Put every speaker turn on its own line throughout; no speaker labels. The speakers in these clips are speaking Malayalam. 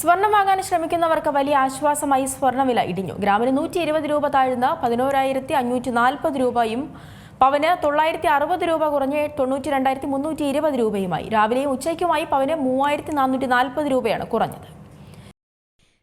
സ്വർണം വാങ്ങാൻ ശ്രമിക്കുന്നവർക്ക് വലിയ ആശ്വാസമായി സ്വർണവില ഇടിഞ്ഞു. ഗ്രാമിന് നൂറ്റി ഇരുപത് രൂപ താഴ്ന്ന പതിനോരായിരത്തി അഞ്ഞൂറ്റി നാൽപ്പത് രൂപയും പവന് തൊള്ളായിരത്തി അറുപത് രൂപ കുറഞ്ഞ് തൊണ്ണൂറ്റി രണ്ടായിരത്തി മുന്നൂറ്റി ഇരുപത് രൂപയുമായി. രാവിലെയും ഉച്ചയ്ക്കുമായി പവന് മൂവായിരത്തി നാനൂറ്റി നാൽപ്പത് രൂപയാണ് കുറഞ്ഞത്.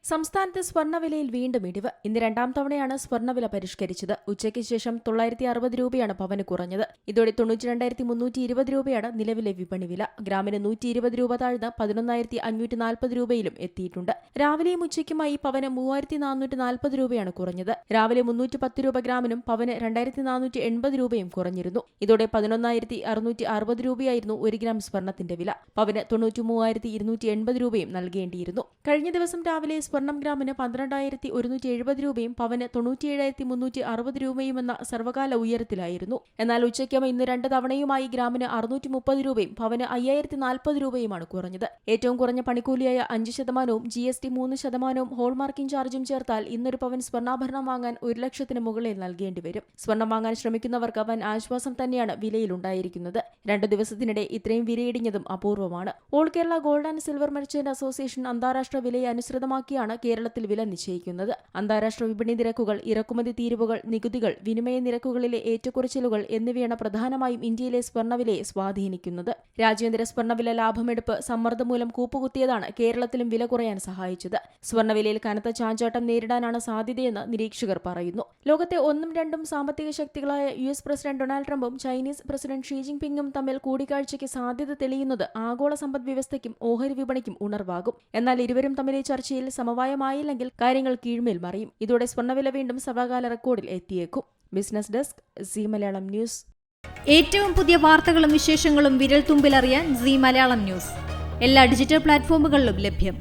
സംസ്ഥാനത്ത് സ്വർണവിലയിൽ വീണ്ടും ഇടിവ്. ഇന്ന് രണ്ടാം തവണയാണ് സ്വർണവില പരിഷ്കരിച്ചത്. ഉച്ചയ്ക്ക് ശേഷം തൊള്ളായിരത്തി അറുപത് രൂപയാണ് പവന് കുറഞ്ഞത്. ഇതോടെ തൊണ്ണൂറ്റി രണ്ടായിരത്തി മുന്നൂറ്റി ഇരുപത് രൂപയാണ് നിലവിലെ വിപണി വില. ഗ്രാമിന് നൂറ്റി ഇരുപത് രൂപ താഴ്ന്ന് പതിനൊന്നായിരത്തി അഞ്ഞൂറ്റി നാൽപ്പത് രൂപയിലും എത്തിയിട്ടുണ്ട്. രാവിലെയും ഉച്ചയ്ക്കുമായി പവന് മൂവായിരത്തി നാനൂറ്റി നാൽപ്പത് രൂപയാണ് കുറഞ്ഞത്. രാവിലെ മുന്നൂറ്റി പത്ത് രൂപ ഗ്രാമിനും പവന് രണ്ടായിരത്തി നാനൂറ്റി എൺപത് രൂപയും കുറഞ്ഞിരുന്നു. ഇതോടെ പതിനൊന്നായിരത്തി അറുന്നൂറ്റി അറുപത് രൂപയായിരുന്നു ഒരു ഗ്രാം സ്വർണത്തിന്റെ വില. പവന് തൊണ്ണൂറ്റി മൂവായിരത്തി ഇരുന്നൂറ്റി എൺപത് രൂപയും നൽകേണ്ടിയിരുന്നു. കഴിഞ്ഞ ദിവസം രാവിലെ സ്വർണം ഗ്രാമിന് പന്ത്രണ്ടായിരത്തി ഒരുന്നൂറ്റി എഴുപത് രൂപയും പവന് തൊണ്ണൂറ്റിയേഴായിരത്തി മുന്നൂറ്റി അറുപത് രൂപയും എന്ന സർവകാല ഉയരത്തിലായിരുന്നു. എന്നാൽ ഉച്ചയ്ക്കും ഇന്ന് രണ്ട് തവണയുമായി ഗ്രാമിന് അറുന്നൂറ്റി മുപ്പത് രൂപയും പവന് അയ്യായിരത്തി നാൽപ്പത് രൂപയുമാണ് കുറഞ്ഞത്. ഏറ്റവും കുറഞ്ഞ പണിക്കൂലിയായ അഞ്ച് ശതമാനവും ജി എസ് ടി മൂന്ന് ശതമാനവും ഹോൾമാർക്കിംഗ് ചാർജും ചേർത്താൽ ഇന്നൊരു പവൻ സ്വർണാഭരണം വാങ്ങാൻ ഒരു ലക്ഷത്തിന് മുകളിൽ നൽകേണ്ടി വരും. സ്വർണം വാങ്ങാൻ ശ്രമിക്കുന്നവർക്ക് വൻ ആശ്വാസം തന്നെയാണ് വിലയിലുണ്ടായിരിക്കുന്നത്. രണ്ടു ദിവസത്തിനിടെ ഇത്രയും വിലയിടിഞ്ഞതും അപൂർവമാണ്. All Kerala gold and silver merchant association അന്താരാഷ്ട്ര വിലയെ അനുസൃതമാക്കിയാണ് കേരളത്തിൽ വില നിശ്ചയിക്കുന്നത്. അന്താരാഷ്ട്ര വിപണി നിരക്കുകൾ ഇറക്കുമതി തീരുവകൾ നികുതികൾ വിനിമയ നിരക്കുകളിലെ ഏറ്റക്കുറച്ചിലുകൾ എന്നിവയാണ് പ്രധാനമായും ഇന്ത്യയിലെ സ്വർണവിലയെ സ്വാധീനിക്കുന്നത്. രാജ്യാന്തര സ്വർണവില ലാഭമെടുപ്പ് സമ്മർദ്ദം മൂലം കൂപ്പുകുത്തിയതാണ് കേരളത്തിലും വില കുറയാൻ സഹായിച്ചത്. സ്വർണവിലയിൽ കനത്ത ചാഞ്ചാട്ടം നേരിടാനാണ് സാധ്യതയെന്ന് നിരീക്ഷകർ പറയുന്നു. ലോകത്തെ ഒന്നും രണ്ടും സാമ്പത്തിക ശക്തികളായ യു എസ് പ്രസിഡന്റ് ഡൊണാൾഡ് ട്രംപും ചൈനീസ് പ്രസിഡന്റ് ഷീ ജിൻപിങ്ങും തമ്മിൽ കൂടിക്കാഴ്ചയ്ക്ക് സാധ്യത തെളിയുന്നത് ആഗോള സമ്പദ് വ്യവസ്ഥയ്ക്കും ഓഹരി വിപണിക്കും ഉണർവാകും. എന്നാൽ ഇരുവരും തമ്മിലെ ചർച്ചയിൽ സമവായമായില്ലെങ്കിൽ കാര്യങ്ങൾ കീഴ്മേൽ മറിയും. ഇതോടെ സ്വർണവില വീണ്ടും സർവകാല റെക്കോർഡിൽ എത്തിയേക്കും. Business desk C Malayalam news
ഏറ്റവും പുതിയ വാർത്തകളും വിശേഷങ്ങളും വിരൽ തുമ്പിലറിയാൻ സി മലയാളം ന്യൂസ് എല്ലാ ഡിജിറ്റൽ പ്ലാറ്റ്ഫോമുകളിലും ലഭ്യം.